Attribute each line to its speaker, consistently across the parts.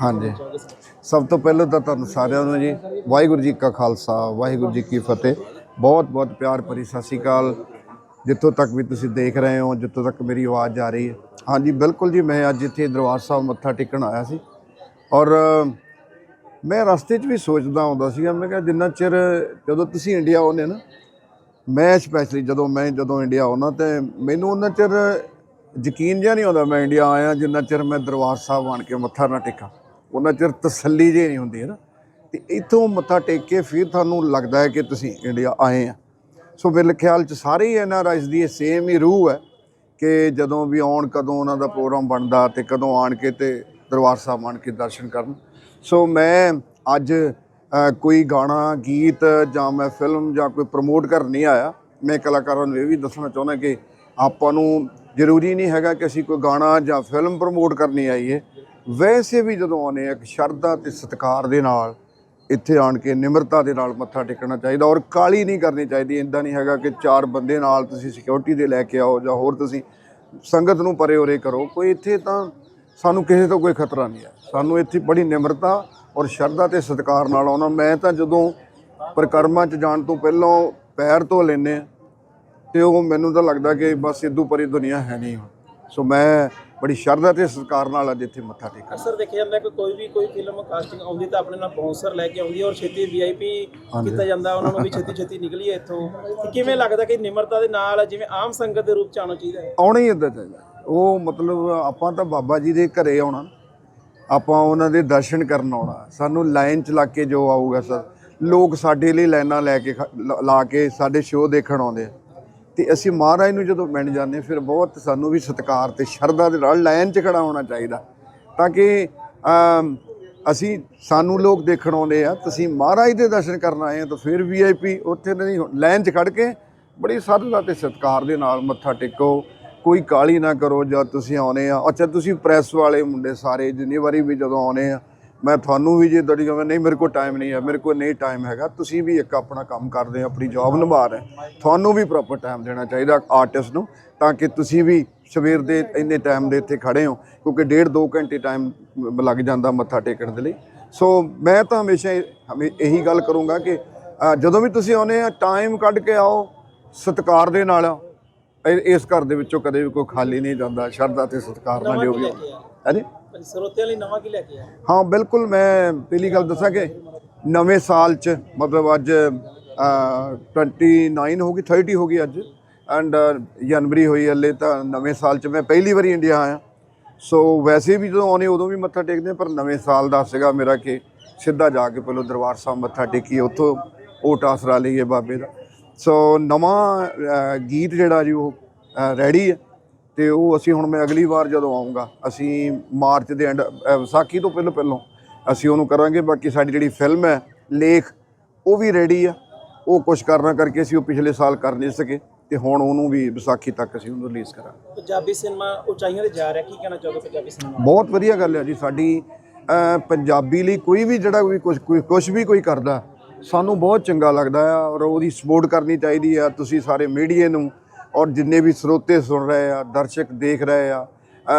Speaker 1: ਹਾਂਜੀ। ਸਭ ਤੋਂ ਪਹਿਲਾਂ ਤਾਂ ਤੁਹਾਨੂੰ ਸਾਰਿਆਂ ਨੂੰ ਜੀ, ਵਾਹਿਗੁਰੂ ਜੀ ਕਾ ਖਾਲਸਾ, ਵਾਹਿਗੁਰੂ ਜੀ ਕੀ ਫਤਿਹ। ਬਹੁਤ ਬਹੁਤ ਪਿਆਰ ਭਰੀ ਸਤਿ ਸ਼੍ਰੀ ਅਕਾਲ। ਜਿੱਥੋਂ ਤੱਕ ਵੀ ਤੁਸੀਂ ਦੇਖ ਰਹੇ ਹੋ, ਜਿੱਥੋਂ ਤੱਕ ਮੇਰੀ ਆਵਾਜ਼ ਜਾ ਰਹੀ ਹੈ। ਹਾਂਜੀ, ਬਿਲਕੁਲ ਜੀ, ਮੈਂ ਅੱਜ ਇੱਥੇ ਦਰਬਾਰ ਸਾਹਿਬ ਮੱਥਾ ਟੇਕਣ ਆਇਆ ਸੀ। ਔਰ ਮੈਂ ਰਸਤੇ 'ਚ ਵੀ ਸੋਚਦਾ ਆਉਂਦਾ ਸੀਗਾ, ਮੈਂ ਕਿਹਾ ਜਿੰਨਾ ਚਿਰ ਜਦੋਂ ਤੁਸੀਂ ਇੰਡੀਆ ਆਉਂਦੇ ਨਾ, ਮੈਂ ਸਪੈਸ਼ਲੀ ਜਦੋਂ ਮੈਂ ਜਦੋਂ ਇੰਡੀਆ ਆਉਣਾ ਤੇ ਮੈਨੂੰ ਉਹਨਾਂ ਚਿਰ ਯਕੀਨ ਜਿਹਾ ਨਹੀਂ ਆਉਂਦਾ ਮੈਂ ਇੰਡੀਆ ਆਇਆ, ਜਿੰਨਾ ਚਿਰ ਮੈਂ ਦਰਬਾਰ ਸਾਹਿਬ ਆਣ ਕੇ ਮੱਥਾ ਨਾ ਟੇਕਾਂ। ਉਹਨਾਂ ਚਿਰ ਤਸੱਲੀ ਜੇ ਨਹੀਂ ਹੁੰਦੀ ਹੈ ਨਾ। ਤੇ ਇੱਥੋਂ ਮੱਥਾ ਟੇਕ ਕੇ ਫਿਰ ਤੁਹਾਨੂੰ ਲੱਗਦਾ ਹੈ ਕਿ ਤੁਸੀਂ ਇੰਡੀਆ ਆਏ ਆ। ਸੋ ਮੇਰੇ ਖਿਆਲ ਚ ਸਾਰੇ ਹੀ ਐਨਆਰਆਈਜ਼ ਦੀ ਸੇਮ ਹੀ ਰੂਹ ਹੈ ਕਿ ਜਦੋਂ ਵੀ ਆਉਣ, ਕਦੋਂ ਉਹਨਾਂ ਦਾ ਪ੍ਰੋਗਰਾਮ ਬਣਦਾ ਤੇ ਕਦੋਂ ਆਣ ਕੇ ਤੇ ਦਰਬਾਰ ਸਾਹਿਬ ਆਣ ਕੇ ਦਰਸ਼ਨ ਕਰਨ। ਸੋ ਮੈਂ ਅੱਜ ਕੋਈ ਗਾਣਾ, ਗੀਤ ਜਾਂ ਮੈਂ ਫਿਲਮ ਜਾਂ ਕੋਈ ਪ੍ਰਮੋਟ ਕਰਨ ਨਹੀਂ ਆਇਆ। ਮੈਂ ਕਲਾਕਾਰਾਂ ਨੂੰ ਇਹ ਵੀ ਦੱਸਣਾ ਚਾਹੁੰਦਾ ਕਿ ਆਪਾਂ ਨੂੰ ਜ਼ਰੂਰੀ ਨਹੀਂ ਹੈਗਾ ਕਿ ਅਸੀਂ ਕੋਈ ਗਾਣਾ ਜਾਂ ਫਿਲਮ ਪ੍ਰਮੋਟ ਕਰਨੀ ਆਈਏ। ਵੈਸੇ ਵੀ ਜਦੋਂ ਆਉਂਦੇ ਆ ਇੱਕ ਸ਼ਰਧਾ ਤੇ ਸਤਿਕਾਰ ਦੇ ਨਾਲ ਇੱਥੇ ਆਣ ਕੇ ਨਿਮਰਤਾ ਦੇ ਨਾਲ ਮੱਥਾ ਟੇਕਣਾ ਚਾਹੀਦਾ ਔਰ ਕਾਲੀ ਨਹੀਂ ਕਰਨੀ ਚਾਹੀਦੀ ਇੰਦਾ ਨਹੀਂ ਹੈਗਾ ਕਿ ਚਾਰ ਬੰਦੇ ਨਾਲ ਤੁਸੀਂ ਸਿਕਿਉਰਿਟੀ ਦੇ ਲੈ ਕੇ ਆਓ ਜਾਂ ਹੋਰ ਤੁਸੀਂ ਸੰਗਤ ਨੂੰ ਪਰੇ ਉਰੇ ਕਰੋ। ਕੋਈ ਇੱਥੇ ਤਾਂ ਸਾਨੂੰ ਕਿਸੇ ਤੋਂ ਕੋਈ ਖਤਰਾ ਨਹੀਂ ਹੈ। ਸਾਨੂੰ ਇੱਥੇ ਬੜੀ ਨਿਮਰਤਾ ਔਰ ਸ਼ਰਧਾ ਤੇ ਸਤਿਕਾਰ ਨਾਲ ਆਉਣਾ। ਮੈਂ ਤਾਂ ਜਦੋਂ ਪ੍ਰਕਰਮਾਂ 'ਚ ਜਾਣ ਤੋਂ ਪਹਿਲਾਂ ਪੈਰ ਧੋ ਲੈਨੇ ਆ ਤੇ ਉਹ ਮੈਨੂੰ ਤਾਂ ਲੱਗਦਾ ਕਿ ਬਸ ਇਦੋਂ ਪਰੇ ਦੁਨੀਆ ਹੈ ਨਹੀਂ ਸੋ ਮੈਂ ਬੜੀ ਸ਼ਰਧਾ ਤੇ ਸਤਿਕਾਰ ਨਾਲ ਅੱਜ ਇੱਥੇ ਮੱਥਾ ਟੇਕਾਂ
Speaker 2: ਅਕਸਰ ਦੇਖਿਆ ਜਾਂਦਾ ਕਿ ਕੋਈ ਵੀ ਕੋਈ ਫਿਲਮ ਕਾਸਟਿੰਗ ਆਉਂਦੀ ਤਾਂ ਆਪਣੇ ਨਾਲ ਬਾਉਂਸਰ ਲੈ ਕੇ ਆਉਂਦੀ ਹੈ ਔਰ ਛੇਤੀ ਵੀਆਈਪੀ ਕੀਤਾ ਜਾਂਦਾ ਉਹਨਾਂ ਨੂੰ ਵੀ ਛੇਤੀ ਛੇਤੀ ਨਿਕਲੀਏ ਇੱਥੋਂ। ਕਿਵੇਂ ਲੱਗਦਾ ਕਿ ਨਿਮਰਤਾ ਦੇ ਨਾਲ ਜਿਵੇਂ ਆਮ ਸੰਗਤ ਦੇ ਰੂਪ ਚ ਆਉਣਾ ਚਾਹੀਦਾ ਹੈ?
Speaker 1: ਆਉਣਾ ਹੀ ਇੱਦਾਂ ਚਾਹੀਦਾ। ਉਹ ਮਤਲਬ ਆਪਾਂ ਤਾਂ ਬਾਬਾ ਜੀ ਦੇ ਘਰੇ ਆਉਣਾ। ਆਪਾਂ ਉਹਨਾਂ ਦੇ ਦਰਸ਼ਨ ਕਰਨ ਆਉਣਾ। ਸਾਨੂੰ ਲਾਈਨ ਚ ਲੱਗ ਕੇ ਜੋ ਆਊਗਾ ਸਰ ਲੋਕ ਸਾਡੇ ਲਈ ਲਾਈਨਾਂ ਲੈ ਕੇ ਲਾ ਕੇ ਸਾਡੇ ਸ਼ੋਅ ਦੇਖਣ ਆਉਂਦੇ ਆ। ਤੇ ਅਸੀਂ ਮਹਾਰਾਜ ਨੂੰ ਜਦੋਂ ਮਿਲ ਜਾਂਦੇ ਹਾਂ, ਫਿਰ ਬਹੁਤ ਸਾਨੂੰ ਵੀ ਸਤਿਕਾਰ ਤੇ ਸ਼ਰਧਾ ਦੇ ਨਾਲ ਲਾਈਨ 'ਚ ਖੜਾ ਹੋਣਾ ਚਾਹੀਦਾ। ਤਾਂ ਕਿ ਅਸੀਂ ਸਾਨੂੰ ਲੋਕ ਦੇਖਣ ਆਉਂਦੇ ਆ ਤੁਸੀਂ ਮਹਾਰਾਜ ਦੇ ਦਰਸ਼ਨ ਕਰਨ ਆਏ ਆ ਤਾਂ ਫਿਰ ਵੀਆਈਪੀ ਉੱਥੇ ਨਹੀਂ ਲਾਈਨ 'ਚ ਖੜ ਕੇ ਬੜੀ ਸ਼ਰਧਾ ਤੇ ਸਤਿਕਾਰ ਦੇ ਨਾਲ ਮੱਥਾ ਟੇਕੋ। ਕੋਈ ਕਾਲੀ ਨਾ ਕਰੋ ਜਦ ਤੁਸੀਂ ਆਉਨੇ ਆ। ਅੱਛਾ ਤੁਸੀਂ ਪ੍ਰੈਸ ਵਾਲੇ ਮੁੰਡੇ ਸਾਰੇ ਜਿੰਨੀ ਵਾਰੀ ਵੀ ਜਦੋਂ ਆਉਨੇ ਆ ਮੈਂ ਤੁਹਾਨੂੰ ਵੀ ਜੇ ਦੜੀ ਕਹਾਂ ਨਹੀਂ ਮੇਰੇ ਕੋਲ ਟਾਈਮ ਨਹੀਂ ਹੈ ਮੇਰੇ ਕੋਲ ਨਹੀਂ ਟਾਈਮ ਹੈਗਾ। ਤੁਸੀਂ ਵੀ ਇੱਕ ਆਪਣਾ ਕੰਮ ਕਰਦੇ ਆ ਆਪਣੀ ਜੌਬ ਨਿਭਾ ਰਹੇ ਤੁਹਾਨੂੰ ਵੀ ਪ੍ਰੋਪਰ ਟਾਈਮ ਦੇਣਾ ਚਾਹੀਦਾ ਆਰਟਿਸਟ ਨੂੰ ਤਾਂ ਕਿ ਤੁਸੀਂ ਵੀ ਸਵੇਰ ਦੇ ਇੰਨੇ ਟਾਈਮ ਦੇ ਇੱਥੇ ਖੜੇ ਹੋ ਕਿਉਂਕਿ ਡੇਢ ਦੋ ਘੰਟੇ ਟਾਈਮ ਲੱਗ ਜਾਂਦਾ ਮੱਥਾ ਟੇਕਣ ਦੇ ਲਈ। ਸੋ ਮੈਂ ਤਾਂ ਹਮੇਸ਼ਾ ਇਹ- ਗੱਲ ਕਰੂੰਗਾ ਕਿ ਜਦੋਂ ਵੀ ਤੁਸੀਂ ਆਉਨੇ ਆ ਟਾਈਮ ਕੱਢ ਕੇ ਆਓ ਸਤਿਕਾਰ ਦੇ ਨਾਲ ਇਸ ਘਰ ਦੇ ਵਿੱਚੋਂ ਕਦੇ ਵੀ ਕੋਈ ਖਾਲੀ ਨਹੀਂ ਜਾਂਦਾ ਸ਼ਰਧਾ ਤੇ ਸਤਿਕਾਰ ਨਾਲ ਜੋ ਵੀ ਹੈ ਜੀ?
Speaker 2: ਸਰੋਤਿਆਂ ਲਈ ਨਵਾਂ ਕੀ ਲੈ ਕੇ ਆਇਆ
Speaker 1: ਹਾਂ ਬਿਲਕੁਲ ਮੈਂ ਪਹਿਲੀ ਗੱਲ ਦੱਸਾਂ ਕਿ ਨਵੇਂ ਸਾਲ ਚ ਮਤਲਬ ਅੱਜ ਅ, 29 ਹੋ ਗਈ 30 ਹੋ ਗਈ ਅੱਜ ਐਂਡ ਜਨਵਰੀ ਹੋਈ ਹੱਲੇ ਤਾਂ ਨਵੇਂ ਸਾਲ ਚ ਮੈਂ ਪਹਿਲੀ ਵਾਰੀ ਇੰਡੀਆ ਆਇਆ। ਸੋ ਵੈਸੇ ਵੀ ਜਦੋਂ ਆਉਨੇ ਉਦੋਂ ਵੀ ਮੱਥਾ ਟੇਕਦੇ ਹਾਂ, ਪਰ ਨਵੇਂ ਸਾਲ ਦਾ ਸੀਗਾ ਮੇਰਾ ਕਿ ਸਿੱਧਾ ਜਾ ਕੇ ਪਹਿਲਾਂ ਦਰਬਾਰ ਸਾਹਿਬ ਮੱਥਾ ਟੇਕੀ ਉੱਥੋਂ ਓਟ ਆਸਰਾ ਲਈਏ ਬਾਬੇ ਦਾ। ਸੋ ਨਵਾਂ ਗੀਤ ਜਿਹੜਾ ਜੀ ਉਹ ਰੈਡੀ ਹੈ। ਤੇ ਉਹ ਅਸੀਂ ਹੁਣ ਮੈਂ ਅਗਲੀ ਵਾਰ ਜਦੋਂ ਆਉਂਗਾ ਅਸੀਂ ਮਾਰਚ ਦੇ ਐਂਡ ਵਿਸਾਖੀ ਤੋਂ ਪਹਿਲਾਂ ਪਹਿਲਾਂ ਅਸੀਂ ਉਹਨੂੰ ਕਰਾਂਗੇ ਬਾਕੀ ਸਾਡੀ ਜਿਹੜੀ ਫਿਲਮ ਹੈ ਲੇਖ ਉਹ ਵੀ ਰੈਡੀ ਆ। ਉਹ ਕੁਝ ਕਰਨਾ ਕਰਕੇ ਅਸੀਂ ਉਹ ਪਿਛਲੇ ਸਾਲ ਕਰ ਨਹੀਂ ਸਕੇ ਤੇ ਹੁਣ ਉਹਨੂੰ ਵੀ ਵਿਸਾਖੀ ਤੱਕ ਅਸੀਂ ਉਹਨੂੰ ਰਿਲੀਜ਼ ਕਰਾਂਗੇ।
Speaker 2: ਪੰਜਾਬੀ ਸਿਨੇਮਾ ਉਚਾਈਆਂ ਤੇ ਜਾ ਰਿਹਾ ਕੀ ਕਹਿਣਾ ਚਾਹੋਗੇ ਪੰਜਾਬੀ ਸਿਨੇਮਾ
Speaker 1: ਬਹੁਤ ਵਧੀਆ ਗੱਲ ਹੈ ਜੀ ਸਾਡੀ ਪੰਜਾਬੀ ਲਈ ਕੋਈ ਵੀ ਜਿਹੜਾ ਵੀ ਕੁਝ ਕੋਈ ਕੁਝ ਵੀ ਕੋਈ ਕਰਦਾ ਸਾਨੂੰ ਬਹੁਤ ਚੰਗਾ ਲੱਗਦਾ ਆ ਔਰ ਉਹਦੀ ਸਪੋਰਟ ਕਰਨੀ ਚਾਹੀਦੀ ਆ ਤੁਸੀਂ ਸਾਰੇ ਮੀਡੀਆ ਨੂੰ ਔਰ ਜਿੰਨੇ ਵੀ ਸਰੋਤੇ ਸੁਣ ਰਹੇ ਆ, ਦਰਸ਼ਕ ਦੇਖ ਰਹੇ ਆ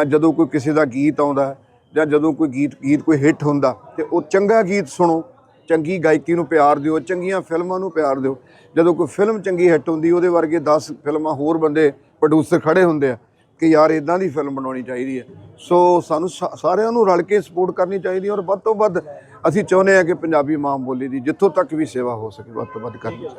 Speaker 1: ਜਦੋਂ ਕੋਈ ਕਿਸੇ ਦਾ ਗੀਤ ਆਉਂਦਾ ਜਾਂ ਜਦੋਂ ਕੋਈ ਗੀਤ ਗੀਤ ਕੋਈ ਹਿੱਟ ਹੁੰਦਾ, ਤੇ ਉਹ ਚੰਗਾ ਗੀਤ ਸੁਣੋ, ਚੰਗੀ ਗਾਇਕੀ ਨੂੰ ਪਿਆਰ ਦਿਓ, ਚੰਗੀਆਂ ਫਿਲਮਾਂ ਨੂੰ ਪਿਆਰ ਦਿਓ। ਜਦੋਂ ਕੋਈ ਫਿਲਮ ਚੰਗੀ ਹਿੱਟ ਹੁੰਦੀ, ਉਹਦੇ ਵਰਗੇ 10 ਫਿਲਮਾਂ ਹੋਰ ਬੰਦੇ ਪ੍ਰੋਡਿਊਸਰ ਖੜੇ ਹੁੰਦੇ ਆ ਕਿ ਯਾਰ ਇਦਾਂ ਦੀ ਫਿਲਮ ਬਣਾਉਣੀ ਚਾਹੀਦੀ ਹੈ। ਸੋ ਸਾਨੂੰ ਸਾ- ਸਾਰਿਆਂ ਨੂੰ ਰਲ ਕੇ ਸਪੋਰਟ ਕਰਨੀ ਚਾਹੀਦੀ ਔਰ ਵੱਧ ਤੋਂ ਵੱਧ ਅਸੀਂ ਚਾਹੁੰਦੇ ਹਾਂ ਕਿ ਪੰਜਾਬੀ ਮਾਂ ਬੋਲੀ ਦੀ ਜਿੱਥੋਂ ਤੱਕ ਵੀ ਸੇਵਾ ਹੋ ਸਕੇ, ਵੱਧ ਤੋਂ ਵੱਧ ਕਰਨੀ ਚਾਹੀਦੀ